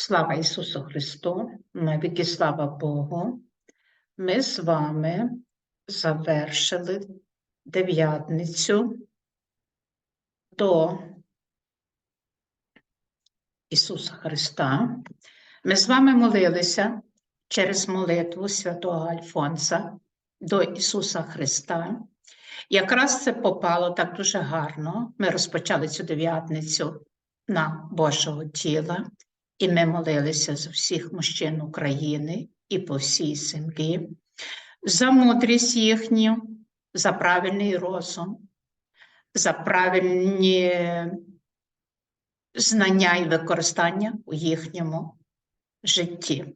Слава Ісусу Христу, навіки слава Богу. Ми з вами завершили дев'ятницю до Ісуса Христа. Ми з вами молилися через молитву святого Альфонса до Ісуса Христа. Якраз це попало так дуже гарно. Ми розпочали цю дев'ятницю на Божого тіла. І ми молилися за всіх мужчин України і по всій землі, за мудрість їхню, за правильний розум, за правильні знання і використання у їхньому житті.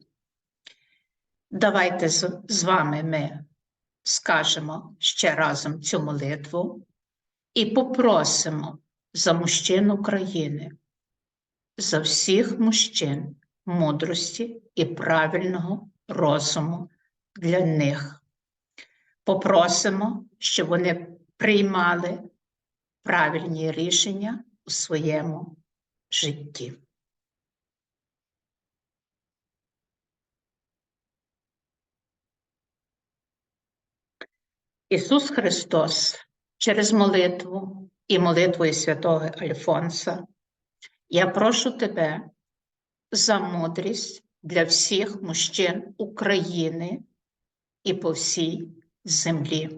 Давайте з, вами ми скажемо ще разом цю молитву і попросимо за мужчин України за всіх мужчин мудрості і правильного розуму для них. Попросимо, щоб вони приймали правильні рішення у своєму житті. Ісус Христос через молитву і молитвою святого Альфонса я прошу тебе за мудрість для всіх мужчин України і по всій землі.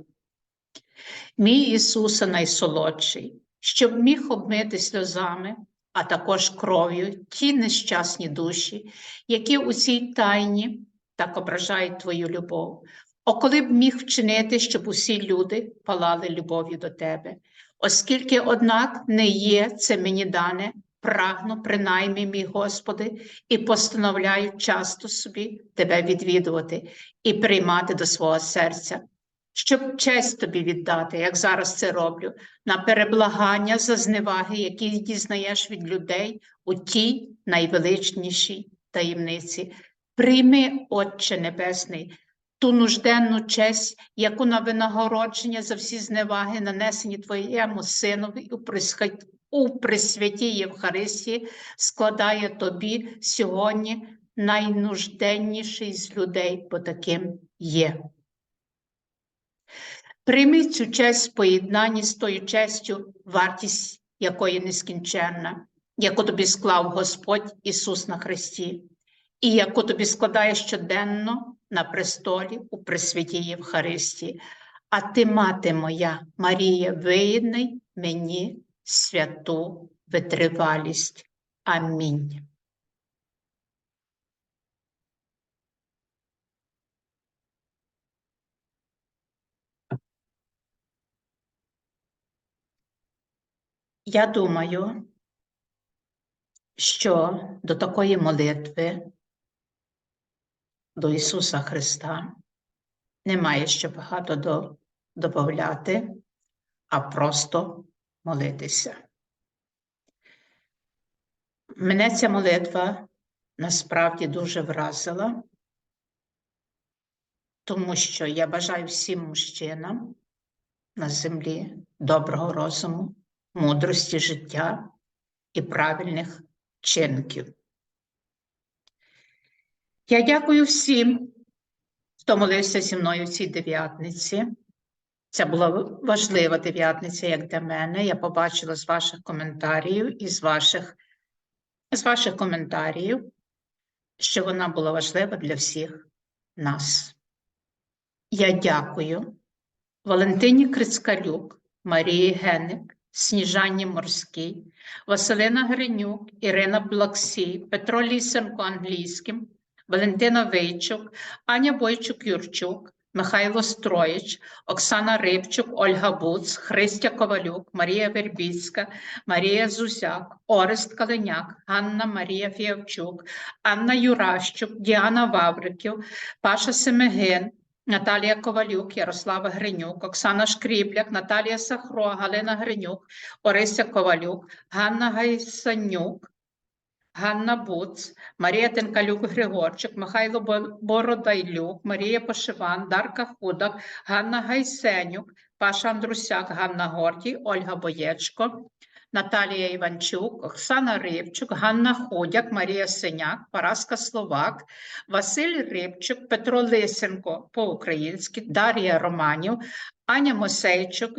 Мій Ісусе найсолодший, щоб міг обмити сльозами, а також кров'ю ті нещасні душі, які у цій тайні так ображають Твою любов. О, коли б міг вчинити, щоб усі люди палали любов'ю до Тебе, оскільки, однак, не є це мені дане, прагну, принаймні, мій Господи, і постановляю часто собі Тебе відвідувати і приймати до свого серця, щоб честь тобі віддати, як зараз це роблю, на переблагання за зневаги, які дізнаєш від людей у тій найвеличнішій таємниці. Прийми, Отче Небесний, ту нужденну честь, яку на винагородження за всі зневаги, нанесені Твоєму Синові у у Пресвятій Євхаристії складає тобі сьогодні найнужденніший з людей, бо таким є. Прийми цю честь в поєднанні з тою честю, вартість якої нескінченна, яку тобі склав Господь Ісус на Христі, і яку тобі складає щоденно на престолі у Пресвятій Євхаристії. А ти, мати моя, Марія, виєдний мені святу витривалість. Амінь. Я думаю, що до такої молитви до Ісуса Христа немає ще багато додати, а просто молитися. Мене ця молитва насправді дуже вразила, тому що я бажаю всім мужчинам на землі доброго розуму, мудрості життя і правильних вчинків. Я дякую всім, хто молився зі мною в цій дев'ятниці. Це була важлива дев'ятниця, як для мене. Я побачила з ваших коментарів і з ваших, з ваших коментарів, що вона була важлива для всіх нас. Я дякую Валентині Крицкалюк, Марії Генник, Сніжанні Морській, Василина Гринюк, Ірина Блаксій, Петро Лісенко англійським, Валентина Вийчук, Аня Бойчук-Юрчук, Михайло Строїч, Оксана Рибчук, Ольга Буц, Христя Ковалюк, Марія Вербіцька, Марія Зузяк, Орест Калиняк, Ганна Марія Фіявчук, Анна Юращук, Діана Вавриків, Паша Семегин, Наталія Ковалюк, Ярослава Гринюк, Оксана Шкрібляк, Наталія Сахро, Галина Гринюк, Орися Ковалюк, Ганна Гайсанюк, Ганна Буц, Марія Тенкалюк-Григорчик, Михайло Бородайлюк, Марія Пошиван, Дарка Худак, Ганна Гайсенюк, Паша Андрусяк, Ганна Гордій, Ольга Боєчко, Наталія Іванчук, Оксана Рибчук, Ганна Ходяк, Марія Синяк, Параска Словак, Василь Рибчук, Петро Лисенко по-українськи, Дар'я Романів, Аня Мосейчук,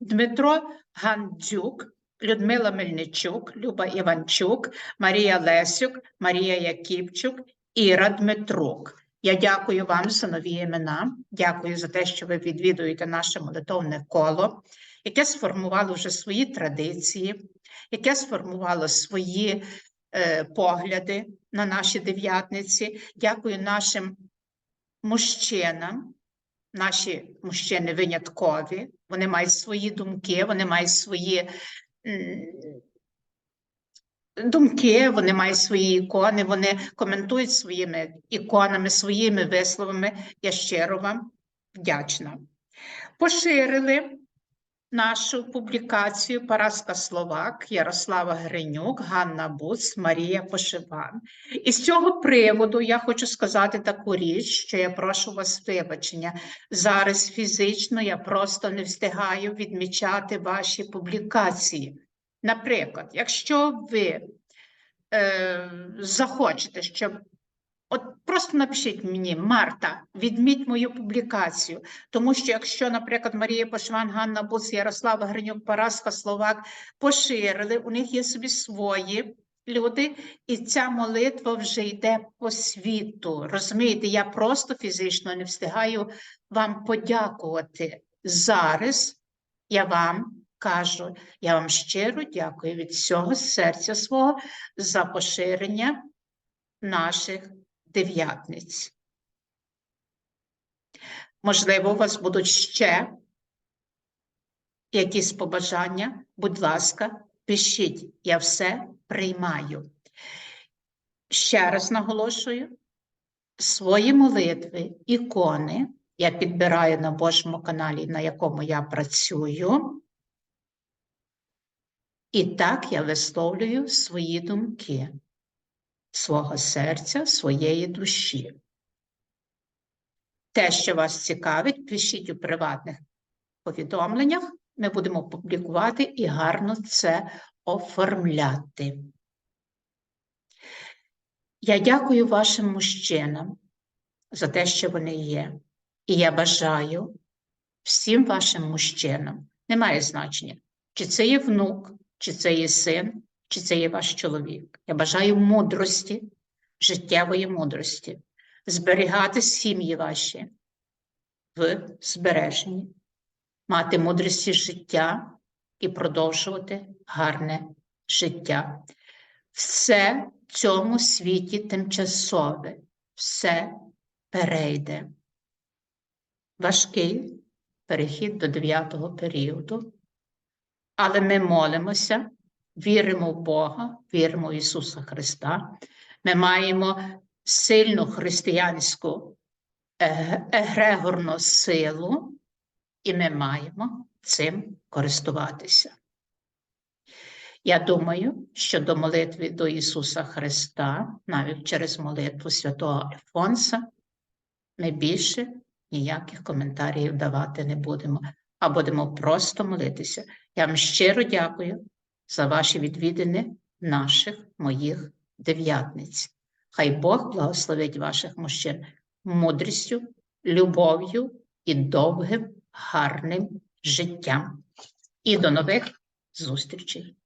Дмитро Гандзюк, Людмила Мельничук, Люба Іванчук, Марія Лесюк, Марія Яківчук, Іра Дмитрук. Я дякую вам за нові імена. Дякую за те, що ви відвідуєте наше молитовне коло, яке сформувало вже свої традиції, яке сформувало свої е, погляди на наші дев'ятниці. Дякую нашим мужчинам. Наші мужчини виняткові, вони мають свої думки, вони мають свої думки, вони мають свої ікони, вони коментують своїми іконами, своїми висловами. Я щиро вам вдячна. Поширили нашу публікацію Параска Словак, Ярослава Гринюк, Ганна Буц, Марія Пошиван. І з цього приводу я хочу сказати таку річ, що я прошу вас вибачення. Зараз фізично я просто не встигаю відмічати ваші публікації. Наприклад, якщо ви е, захочете, щоб от просто напишіть мені, Марта, відміть мою публікацію, тому що якщо, наприклад, Марія Пошван, Ганна Бус, Ярослава Гринюк, Параска Словак поширили, у них є собі свої люди, і ця молитва вже йде по світу. Розумієте, я просто фізично не встигаю вам подякувати зараз. Я вам кажу, я вам щиро дякую від всього серця свого за поширення наших дев'ятниць. Можливо, у вас будуть ще якісь побажання. Будь ласка, пишіть, я все приймаю. Ще раз наголошую, свої молитви, ікони я підбираю на Божому каналі, на якому я працюю. І так я висловлюю свої думки свого серця, своєї душі. Те, що вас цікавить, пишіть у приватних повідомленнях. Ми будемо публікувати і гарно це оформляти. Я дякую вашим мужчинам за те, що вони є. І я бажаю всім вашим мужчинам, немає значення, чи це є внук, чи це є син, чи це є ваш чоловік. Я бажаю мудрості, життєвої мудрості, зберігати сім'ї ваші в збереженні, мати мудрості життя і продовжувати гарне життя. Все в цьому світі тимчасове, все перейде. Важкий перехід до дев'ятого періоду, але ми молимося віримо в Бога, віримо в Ісуса Христа. Ми маємо сильну християнську е- егрегорну силу, і ми маємо цим користуватися. Я думаю, що до молитви до Ісуса Христа, навіть через молитву святого Альфонса, ми більше ніяких коментарів давати не будемо, а будемо просто молитися. Я вам щиро дякую за ваші відвідини наших моїх дев'ятниць. Хай Бог благословить ваших мужчин мудрістю, любов'ю і довгим, гарним життям. І до нових зустрічей!